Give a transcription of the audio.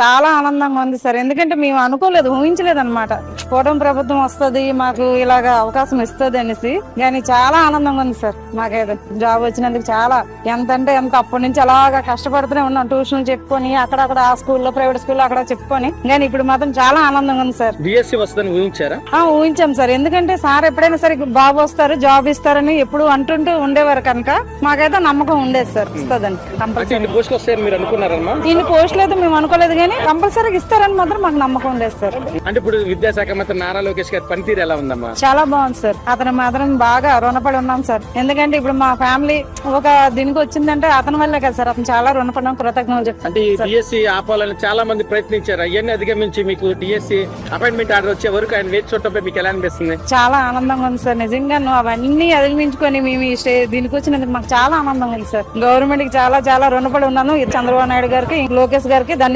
చాలా ఆనందంగా ఉంది సార్. ఎందుకంటే మేము అనుకోలేదు ఊహించలేదు అనమాట కూటమి ప్రభుత్వం వస్తది మాకు ఇలాగా అవకాశం ఇస్తుంది అనేసి. కానీ చాలా ఆనందంగా ఉంది సార్ మాకైతే. జాబ్ వచ్చినందుకు చాలా. ఎంత అంటే ఎంత అప్పటి నుంచి అలాగా కష్టపడుతూనే ఉన్నాం. ట్యూషన్లు చెప్పుకొని అక్కడక్కడ ఆ స్కూల్లో ప్రైవేట్ స్కూల్లో అక్కడ చెప్పుకొని. కానీ ఇప్పుడు మాత్రం చాలా ఆనందంగా ఉంది సార్. డిఎస్సి వస్తుందని ఊహించారా? ఊహించాం సార్. ఎందుకంటే సార్ ఎప్పుడైనా సరే బాబు వస్తారు జాబ్ ఇస్తారని ఎప్పుడు అంటుంటూ ఉండేవారు కనుక మాకైతే నమ్మకం ఉండేది సార్ ఇస్తుందని అంటే కంపల్సరీ. ఇన్ని పోస్టులు వస్తాయని మీరు అనుకున్నారమ్మా? ఇన్ని పోస్టులు అయితే మేము అనుకోలేదు కానీ కంపల్సరీగా ఇస్తారని మాత్రం మాకు నమ్మకం ఉండేది సార్. అంటే ఇప్పుడు విద్యాశాఖ నారా లోకేష్ గారి పనితీరు ఎలా ఉందమ్మా? చాలా బాగుంది సార్. అతను మాత్రం బాగా రుణపడి ఉన్నాం సార్. ఎందుకంటే ఇప్పుడు మా ఫ్యామిలీ ఒక దీనికి వచ్చిందంటే అతని వల్లే కదా సార్. అతను చాలా రుణపడినాం కృతజ్ఞతలు అంటే ఈ డిఎస్సి ఆపాలని చాలా మంది ప్రయత్నించారు. అవన్నీ అధిగమించి మీకు డిఎస్సి అపాయింట్మెంట్ ఆర్డర్ వచ్చే వరకు ఆయన వేచి చూడటంపై మీకు ఎలా అనిపిస్తుంది? చాలా ఆనందంగా ఉంది సార్. నిజంగా నువ్వు అవన్నీ అధిగమించుకొని మేము ఈ స్టే దీనికి వచ్చినందుకు మాకు చాలా ఆనందంగా ఉంది సార్. గవర్నమెంట్కి చాలా చాలా రుణపడి ఉన్నాను. చంద్రబాబు నాయుడు గారికి లోకేష్ గారికి ధన్యవాదాలు.